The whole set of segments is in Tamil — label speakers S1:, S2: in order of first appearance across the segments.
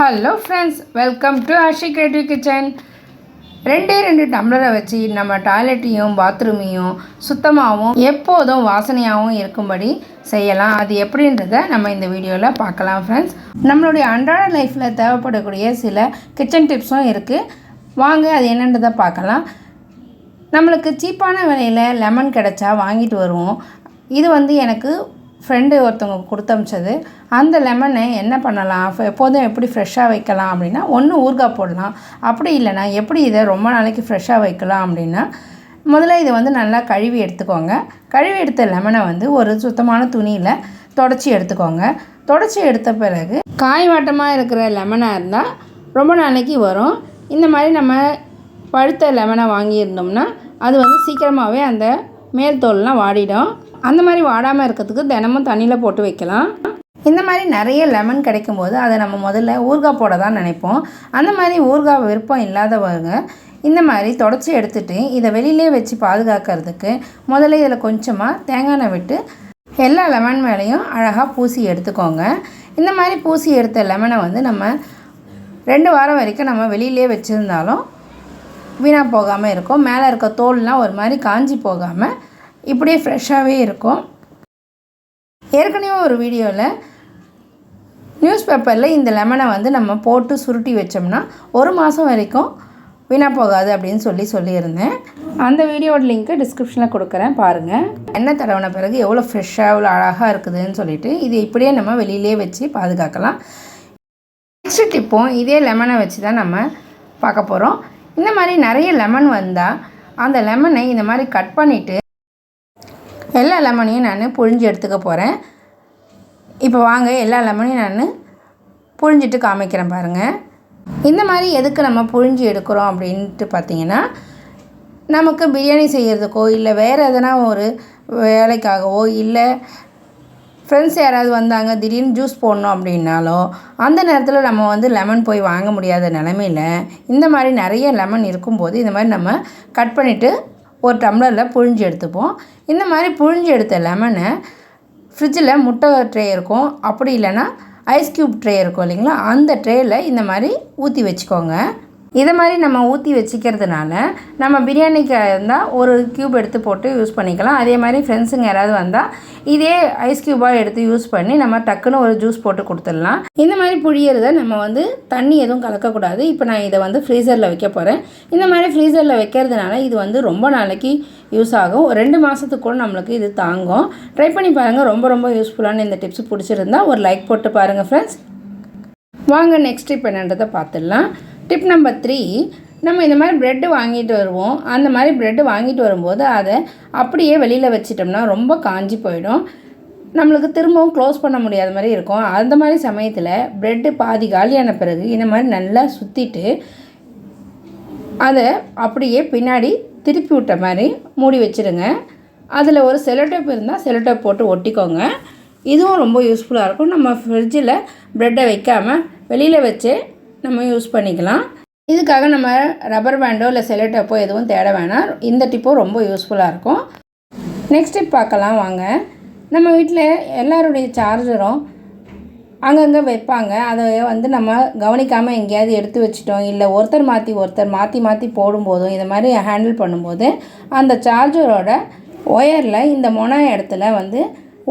S1: Hello friends welcome to Ashi creative kitchen ரெண்டே ரெண்டு டம்ளரை வச்சு நம்ம டாய்லெட்டையும் பாத்ரூமையும் சுத்தமாகவும் எப்போதும் வாசனையாகவும் இருக்கும்படி செய்யலாம். அது எப்படின்றத நம்ம இந்த வீடியோவில் பார்க்கலாம் ஃப்ரெண்ட்ஸ் நம்மளுடைய அன்றாட லைஃப்பில் தேவைப்படக்கூடிய சில கிச்சன் டிப்ஸும் இருக்குது வாங்க அது என்னன்றதை பார்க்கலாம். நம்மளுக்கு சீப்பான விலையில் லெமன் கிடச்சா வாங்கிட்டு வருவோம். இது வந்து எனக்கு ஃப்ரெண்டு ஒருத்தவங்க கொடுத்தமிச்சது அந்த லெமனை என்ன பண்ணலாம்? எப்போதும் எப்படி ஃப்ரெஷ்ஷாக வைக்கலாம் அப்படின்னா ஒன்று ஊறுகாய் போடலாம். அப்படி இல்லைன்னா எப்படி இதை ரொம்ப நாளைக்கு ஃப்ரெஷ்ஷாக வைக்கலாம் அப்படின்னா முதல்ல இதை வந்து நல்லா கழுவி எடுத்துக்கோங்க. கழுவி எடுத்த லெமனை வந்து ஒரு சுத்தமான துணியில் தொடச்சி எடுத்துக்கோங்க. தொடச்சி எடுத்த பிறகு காய் வாட்டமாக இருக்கிற லெமனாக இருந்தால் ரொம்ப நாளைக்கு வரும். இந்த மாதிரி நம்ம பழுத்த லெமனை வாங்கியிருந்தோம்னா அது வந்து சீக்கிரமாகவே அந்த மேல் தோல்லாம் வாடிடும். அந்த மாதிரி வாடாமல் இருக்கிறதுக்கு தினமும் தண்ணியில் போட்டு வைக்கலாம். இந்த மாதிரி நிறைய லெமன் கிடைக்கும்போது அதை நம்ம முதல்ல ஊறுகாய் போட தான் நினைப்போம். அந்த மாதிரி ஊறுகாய் விருப்பம் இல்லாதவங்க இந்த மாதிரி தொடச்சி எடுத்துட்டு இதை வெளியிலே வச்சு பாதுகாக்கிறதுக்கு முதல்ல இதில் கொஞ்சமாக தேங்காய் எண்ணெய் விட்டு எல்லா லெமன் மேலேயும் அழகாக பூசி எடுத்துக்கோங்க. இந்த மாதிரி பூசி எடுத்த லெமனை வந்து நம்ம ரெண்டு வாரம் வரைக்கும் நம்ம வெளியிலே வச்சுருந்தாலும் வீணாக போகாமல் இருக்கும். மேலே இருக்க தோல்லாம் ஒரு மாதிரி காஞ்சி போகாமல் இப்படியே ஃப்ரெஷ்ஷாகவே இருக்கும். ஏற்கனவே ஒரு வீடியோவில் நியூஸ் பேப்பரில் இந்த லெமனை வந்து நம்ம போட்டு சுருட்டி வச்சோம்னா ஒரு மாதம் வரைக்கும் வீணாக போகாது அப்படின்னு சொல்லி சொல்லியிருந்தேன். அந்த வீடியோட லிங்க்கு டிஸ்கிரிப்ஷனில் கொடுக்குறேன் பாருங்கள் எண்ணெய் தடவின பிறகு எவ்வளோ ஃப்ரெஷ்ஷாக எவ்வளோ அழகாக இருக்குதுன்னு சொல்லிட்டு இது இப்படியே நம்ம வெளியிலே வச்சு பாதுகாக்கலாம். நெக்ஸ்ட் டிப்பும் இதே லெமனை வச்சு தான் நம்ம பார்க்க போகிறோம் இந்த மாதிரி நிறைய லெமன் வந்தால் அந்த லெமனை இந்த மாதிரி கட் பண்ணிவிட்டு எல்லா லெமனையும் நான் புழிஞ்சு எடுத்துக்க போகிறேன் இப்போ வாங்க எல்லா லெமனையும் நான் புழிஞ்சிட்டு காமிக்கிறேன் பாருங்கள் இந்த மாதிரி எதுக்கு நம்ம புழிஞ்சு எடுக்கிறோம் அப்படின்ட்டு பார்த்தீங்கன்னா நமக்கு பிரியாணி செய்கிறதுக்கோ இல்லை வேறு எதனா ஒரு வேலைக்காகவோ இல்லை ஃப்ரெண்ட்ஸ் யாராவது வந்தாங்க திடீர்னு ஜூஸ் போடணும் அப்படின்னாலோ அந்த நேரத்தில் நம்ம வந்து லெமன் போய் வாங்க முடியாத நிலமையில இந்த மாதிரி நிறைய லெமன் இருக்கும்போது இந்த மாதிரி நம்ம கட் பண்ணிவிட்டு ஒரு டம்ளரில் புழிஞ்சு எடுத்துப்போம். இந்த மாதிரி புழிஞ்சு எடுத்த லெமனை ஃப்ரிட்ஜில் முட்டை ட்ரே இருக்கும். அப்படி இல்லைன்னா ஐஸ் க்யூப் ட்ரே இருக்கும் இல்லைங்களா? அந்த ட்ரேயில் இந்த மாதிரி ஊற்றி வச்சுக்கோங்க. இதை மாதிரி நம்ம ஊற்றி வச்சுக்கிறதுனால நம்ம பிரியாணிக்கு இருந்தால் ஒரு க்யூப் எடுத்து போட்டு யூஸ் பண்ணிக்கலாம். அதே மாதிரி ஃப்ரெண்ட்ஸுங்க யாராவது வந்தால் இதே ஐஸ் க்யூபாக எடுத்து யூஸ் பண்ணி நம்ம டக்குன்னு ஒரு ஜூஸ் போட்டு கொடுத்துடலாம். இந்த மாதிரி புழியறத நம்ம வந்து தண்ணி எதுவும் கலக்கக்கூடாது. இப்போ நான் இதை வந்து ஃப்ரீசரில் வைக்க போகிறேன் இந்த மாதிரி ஃப்ரீசரில் வைக்கிறதுனால இது வந்து ரொம்ப நாளைக்கு யூஸ் ஆகும். ஒரு ரெண்டு மாதத்துக்கு கூட நம்மளுக்கு இது தாங்கும். ட்ரை பண்ணி பாருங்கள் ரொம்ப ரொம்ப யூஸ்ஃபுல்லான இந்த டிப்ஸ் பிடிச்சிருந்தா ஒரு லைக் போட்டு பாருங்கள் ஃப்ரெண்ட்ஸ் வாங்க நெக்ஸ்ட் ட்ரிப் என்னன்றதை பார்த்துடலாம். டிப் நம்பர் த்ரீ நம்ம இந்த மாதிரி ப்ரெட்டு வாங்கிட்டு வருவோம். அந்த மாதிரி ப்ரெட்டு வாங்கிட்டு வரும்போது அதை அப்படியே வெளியில் வச்சிட்டோம்னா ரொம்ப காஞ்சி போயிடும். நம்மளுக்கு திரும்பவும் க்ளோஸ் பண்ண முடியாத மாதிரி இருக்கும். அந்த மாதிரி சமயத்தில் ப்ரெட்டு பாதி காலியான பிறகு இந்த மாதிரி நல்லா சுற்றிட்டு அதை அப்படியே பின்னாடி திருப்பி விட்ட மாதிரி மூடி வச்சுருங்க. அதில் ஒரு செலோடேப் இருந்தால் செலோடேப் போட்டு ஒட்டிக்கோங்க. இதுவும் ரொம்ப யூஸ்ஃபுல்லாக இருக்கும். நம்ம ஃப்ரிட்ஜில் ப்ரெட்டை வைக்காமல் வெளியில் வச்சு நம்ம யூஸ் பண்ணிக்கலாம். இதுக்காக நம்ம ரப்பர் பேண்டோ இல்லை செலோடேப்போ எதுவும் தேட வேணாம். இந்த டிப்போ ரொம்ப யூஸ்ஃபுல்லாக இருக்கும். நெக்ஸ்ட் டிப் பார்க்கலாம் வாங்க. நம்ம வீட்டில் எல்லாருடைய சார்ஜரும் அங்கங்கே வைப்பாங்க. அதை வந்து நம்ம கவனிக்காமல் எங்கேயாவது எடுத்து வச்சிட்டோம். இல்லை ஒருத்தர் மாற்றி ஒருத்தர் மாற்றி மாற்றி போடும்போதும் இதை மாதிரி ஹேண்டில் பண்ணும்போது அந்த சார்ஜரோட ஒயரில் இந்த மொன இடத்துல வந்து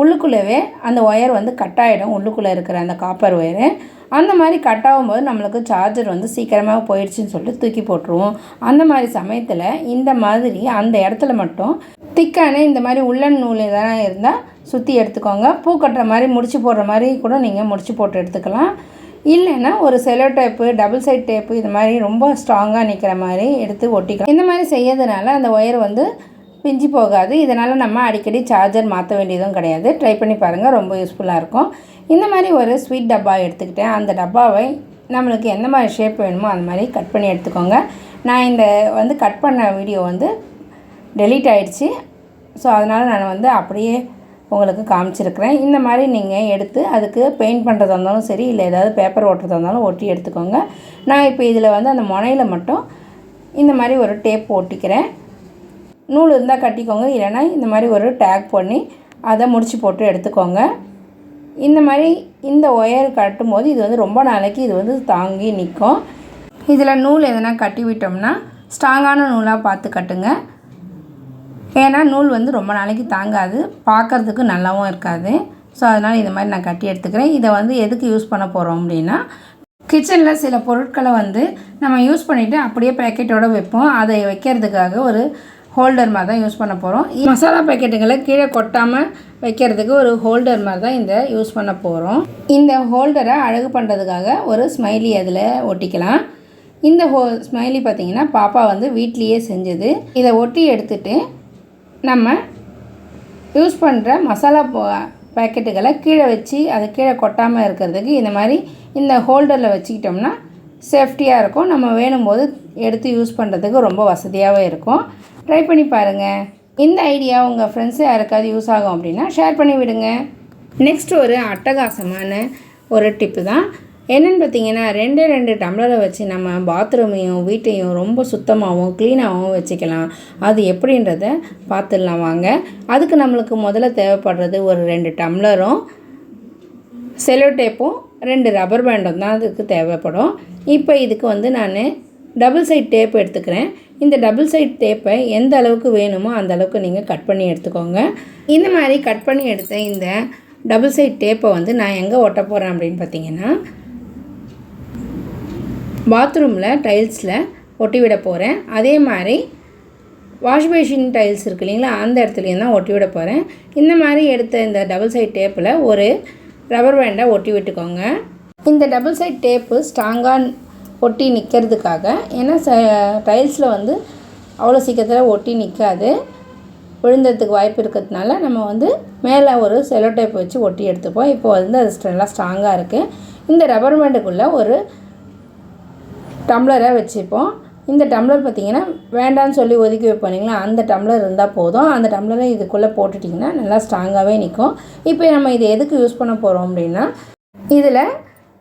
S1: உள்ளுக்குள்ளவே அந்த ஒயர் வந்து கட் ஆகிடும் உள்ளுக்குள்ளே இருக்கிற அந்த காப்பர் ஒயரு அந்த மாதிரி கட் ஆகும்போது நம்மளுக்கு சார்ஜர் வந்து சீக்கிரமாக போயிடுச்சுன்னு சொல்லிட்டு தூக்கி போட்டுருவோம். அந்த மாதிரி சமயத்தில் இந்த மாதிரி அந்த இடத்துல மட்டும் திக்கான இந்த மாதிரி உள்ளன் நூல் எதனா இருந்தால் சுற்றி எடுத்துக்கோங்க. பூ கட்டுற மாதிரி முடிச்சு போடுற மாதிரி கூட நீங்கள் முடிச்சு போட்டு எடுத்துக்கலாம். இல்லைன்னா ஒரு cello tape double side tape இது மாதிரி ரொம்ப ஸ்ட்ராங்காக நிற்கிற மாதிரி எடுத்து ஒட்டிக்கலாம். இந்த மாதிரி செய்யறதுனால அந்த ஒயர் வந்து பிஞ்சு போகாது. இதனால் நம்ம அடிக்கடி சார்ஜர் மாற்ற வேண்டியதும் கிடையாது. ட்ரை பண்ணி பாருங்கள் ரொம்ப யூஸ்ஃபுல்லாக இருக்கும். இந்த மாதிரி ஒரு ஸ்வீட் டப்பா எடுத்துக்கிட்டேன். அந்த டப்பாவை நம்மளுக்கு எந்த மாதிரி ஷேப் வேணுமோ அந்த மாதிரி கட் பண்ணி எடுத்துக்கோங்க. நான் இந்த வந்து கட் பண்ண வீடியோ வந்து டெலீட் ஆகிடுச்சி ஸோ அதனால் நான் வந்து அப்படியே உங்களுக்கு காமிச்சிருக்கிறேன். இந்த மாதிரி நீங்கள் எடுத்து அதுக்கு பெயிண்ட் பண்ணுறதா இருந்தாலும் சரி இல்லை ஏதாவது பேப்பர் ஓட்டுறதா இருந்தாலும் ஒட்டி எடுத்துக்கோங்க. நான் இப்போ இதில் வந்து அந்த முனையில் மட்டும் இந்த மாதிரி ஒரு டேப் ஒட்டிக்கிறேன். நூல் இருந்தால் கட்டிக்கோங்க. இல்லைன்னா இந்த மாதிரி ஒரு டேக் பண்ணி அதை முடிச்சு போட்டு எடுத்துக்கோங்க. இந்த மாதிரி இந்த ஒயர் கட்டும் போது இது வந்து ரொம்ப நாளைக்கு இது வந்து தாங்கி நிற்கும். இதில் நூல் எதனா கட்டி விட்டோம்னா ஸ்ட்ராங்கான நூலாக பார்த்து கட்டுங்க. ஏன்னா நூல் வந்து ரொம்ப நாளைக்கு தாங்காது. பார்க்குறதுக்கு நல்லாவும் இருக்காது. ஸோ அதனால் இது மாதிரி நான் கட்டி எடுத்துக்கிறேன். இதை வந்து எதுக்கு யூஸ் பண்ண போகிறோம் அப்படின்னா கிச்சனில் சில பொருட்களை வந்து நம்ம யூஸ் பண்ணிவிட்டு அப்படியே பேக்கெட்டோடு வைப்போம். அதை வைக்கிறதுக்காக ஒரு ஹோல்டர் மாதிரி தான் யூஸ் பண்ண போகிறோம் மசாலா பேக்கெட்டுகளை கீழே கொட்டாமல் வைக்கிறதுக்கு ஒரு ஹோல்டர் மாதிரி தான் இந்த யூஸ் பண்ண போகிறோம் இந்த ஹோல்டரை அழகு பண்ணுறதுக்காக ஒரு ஸ்மைலி அதில் ஒட்டிக்கலாம். இந்த ஹோ ஸ்மைலி பார்த்திங்கன்னா பாப்பா வந்து வீட்லேயே செஞ்சது. இதை ஒட்டி எடுத்துட்டு நம்ம யூஸ் பண்ணுற மசாலா பேக்கெட்டுகளை கீழே வச்சு அதை கீழே கொட்டாமல் இருக்கிறதுக்கு இந்த மாதிரி இந்த ஹோல்டரில் வச்சுக்கிட்டோம்னா சேஃப்டியாக இருக்கும். நம்ம வேணும்போது எடுத்து யூஸ் பண்ணுறதுக்கு ரொம்ப வசதியாகவே இருக்கும். ட்ரை பண்ணி பாருங்கள் இந்த ஐடியா உங்கள் ஃப்ரெண்ட்ஸு யாருக்காவது யூஸ் ஆகும் அப்படின்னா ஷேர் பண்ணி விடுங்க. நெக்ஸ்ட் ஒரு அட்டகாசமான ஒரு டிப்பு தான். என்னென்னு பார்த்தீங்கன்னா ரெண்டே ரெண்டு டம்ளரை வச்சு நம்ம பாத்ரூமையும் வீட்டையும் ரொம்ப சுத்தமாகவும் க்ளீனாகவும் வச்சுக்கலாம். அது எப்படின்றத பார்த்துடலாம் வாங்க. அதுக்கு நம்மளுக்கு முதல்ல தேவைப்படுறது ஒரு ரெண்டு டம்ளரும் செலோ டேப்பும் ரெண்டு ரப்பர் பேண்டும் தான் அதுக்கு தேவைப்படும். இப்போ இதுக்கு வந்து நான் டபுள் சைட் டேப் எடுத்துக்கிறேன். இந்த டபுள் சைட் டேப்பை எந்த அளவுக்கு வேணுமோ அந்த அளவுக்கு நீங்கள் கட் பண்ணி எடுத்துக்கோங்க. இந்த மாதிரி கட் பண்ணி எடுத்த இந்த டபுள் சைட் டேப்பை வந்து நான் எங்கே ஒட்ட போகிறேன் அப்படின்னு பார்த்தீங்கன்னா பாத்ரூமில் டைல்ஸில் ஒட்டி விட போகிறேன் அதே மாதிரி வாஷ் பேஷின் டைல்ஸ் இருக்கு இல்லைங்களா அந்த இடத்துலையும் தான் ஒட்டி விட போகிறேன் இந்த மாதிரி எடுத்த இந்த டபுள் சைட் டேப்பில் ஒரு ரப்பர் பேண்டை ஒட்டி விட்டுக்கோங்க. இந்த டபுள் சைட் டேப்பு ஸ்ட்ராங்காக ஒட்டி நிற்கிறதுக்காக ஏன்னா ச டைல்ஸில் வந்து அவ்வளோ சீக்கிரத்தில் ஒட்டி நிற்காது விழுந்ததுக்கு வாய்ப்பு இருக்கிறதுனால நம்ம வந்து மேலே ஒரு செலோ டேப் வச்சு ஒட்டி எடுத்துப்போம். இப்போ வந்து அது நல்லா ஸ்ட்ராங்காக இருக்குது இந்த ரப்பர் பேண்டுக்குள்ளே ஒரு டம்ளரை வச்சுப்போம். இந்த டம்ளர் பார்த்திங்கன்னா வேண்டான்னு சொல்லி ஒதுக்கி வைப்போனீங்களா அந்த டம்ளர் இருந்தால் போதும். அந்த டம்ளரை இதுக்குள்ளே போட்டுட்டிங்கன்னா நல்லா ஸ்ட்ராங்காகவே நிற்கும் இப்போ நம்ம இதை எதுக்கு யூஸ் பண்ண போகிறோம் அப்படின்னா இதில்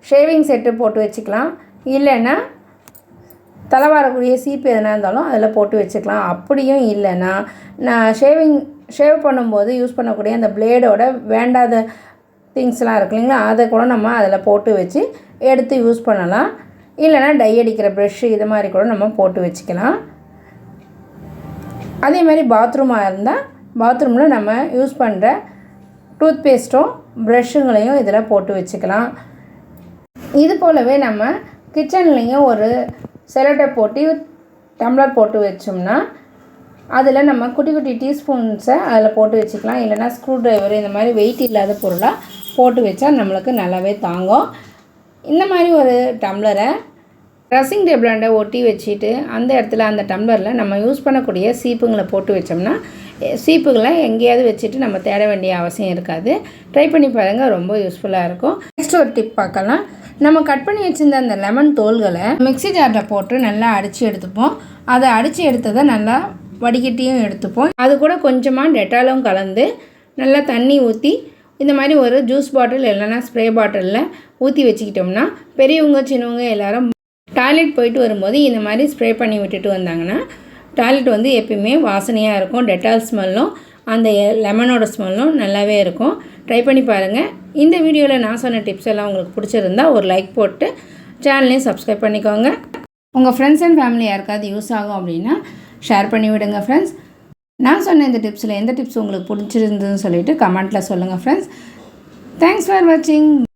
S1: ஷேவிங் செட்டு போட்டு வச்சுக்கலாம். இல்லைன்னா தலை வரக்கூடிய சீப்பு எதனா இருந்தாலும் அதில் போட்டு வச்சுக்கலாம். அப்படியும் இல்லைன்னா நான் ஷேவிங் ஷேவ் பண்ணும்போது யூஸ் பண்ணக்கூடிய அந்த பிளேடோட வேண்டாத திங்ஸ்லாம் இருக்கு இல்லைங்களா? அதை கூட நம்ம அதில் போட்டு வச்சு எடுத்து யூஸ் பண்ணலாம். இல்லைனா டை அடிக்கிற ப்ரெஷ்ஷு இது மாதிரி கூட நம்ம போட்டு வச்சுக்கலாம். அதே மாதிரி பாத்ரூமாக இருந்தால் பாத்ரூமில் நம்ம யூஸ் பண்ணுற டூத் பேஸ்ட்டும் ப்ரஷ்ஷுங்களையும் இதில் போட்டு வச்சுக்கலாம். இது போலவே நம்ம கிச்சன்லேயும் ஒரு செலட்டை போட்டு டம்ளர் போட்டு வச்சோம்னா அதில் நம்ம குட்டி குட்டி டீஸ்பூன்ஸை அதில் போட்டு வச்சுக்கலாம். இல்லைனா ஸ்க்ரூ ட்ரைவர் இந்த மாதிரி வெயிட் இல்லாத பொருளாக போட்டு வச்சா நம்மளுக்கு நல்லாவே தாங்கும். இந்த மாதிரி ஒரு டம்ளரை ட்ரெஸ்ஸிங் டேபிளாண்ட ஒட்டி வச்சுட்டு அந்த இடத்துல அந்த டம்ளரில் நம்ம யூஸ் பண்ணக்கூடிய சீப்புங்களை போட்டு வச்சோம்னா சீப்புகளை எங்கேயாவது வச்சுட்டு நம்ம தேட வேண்டிய அவசியம் இருக்காது. ட்ரை பண்ணி பாருங்கள் ரொம்ப யூஸ்ஃபுல்லாக இருக்கும். நெக்ஸ்ட் ஒரு டிப் பார்க்கலாம். நம்ம கட் பண்ணி வச்சுருந்த அந்த லெமன் தோல்களை மிக்சி ஜாரில் போட்டு நல்லா அடித்து எடுத்துப்போம். அதை அடித்து எடுத்ததை நல்லா வடிகட்டியும் எடுத்துப்போம். அது கூட கொஞ்சமாக டெட்டாலும் கலந்து நல்லா தண்ணி ஊற்றி இந்த மாதிரி ஒரு ஜூஸ் பாட்டில் இல்லைன்னா ஸ்ப்ரே பாட்டிலில் ஊற்றி வச்சுக்கிட்டோம்னா பெரியவங்க சின்னவங்க எல்லோரும் டாய்லெட் போயிட்டு வரும்போது இந்த மாதிரி ஸ்ப்ரே பண்ணி விட்டுட்டு வந்தாங்கன்னா டாய்லெட் வந்து எப்பயுமே வாசனையாக இருக்கும். டெட்டால் ஸ்மெல்லும் அந்த லெமனோட ஸ்மெல்லும் நல்லாவே இருக்கும். ட்ரை பண்ணி பாருங்கள் இந்த வீடியோவில் நான் சொன்ன டிப்ஸ் எல்லாம் உங்களுக்கு பிடிச்சிருந்தா ஒரு லைக் போட்டு சேனலையும் சப்ஸ்கிரைப் பண்ணிக்கோங்க. உங்கள் ஃப்ரெண்ட்ஸ் அண்ட் ஃபேமிலி யாருக்காவது யூஸ் ஆகும் அப்படின்னா ஷேர் பண்ணி விடுங்க ஃப்ரெண்ட்ஸ் நான் சொன்ன இந்த டிப்ஸில் எந்த டிப்ஸ் உங்களுக்கு பிடிச்சிருந்ததுன்னு சொல்லிவிட்டு கமெண்ட்டில் சொல்லுங்கள் ஃப்ரெண்ட்ஸ் தேங்க்ஸ் ஃபார் வாட்சிங்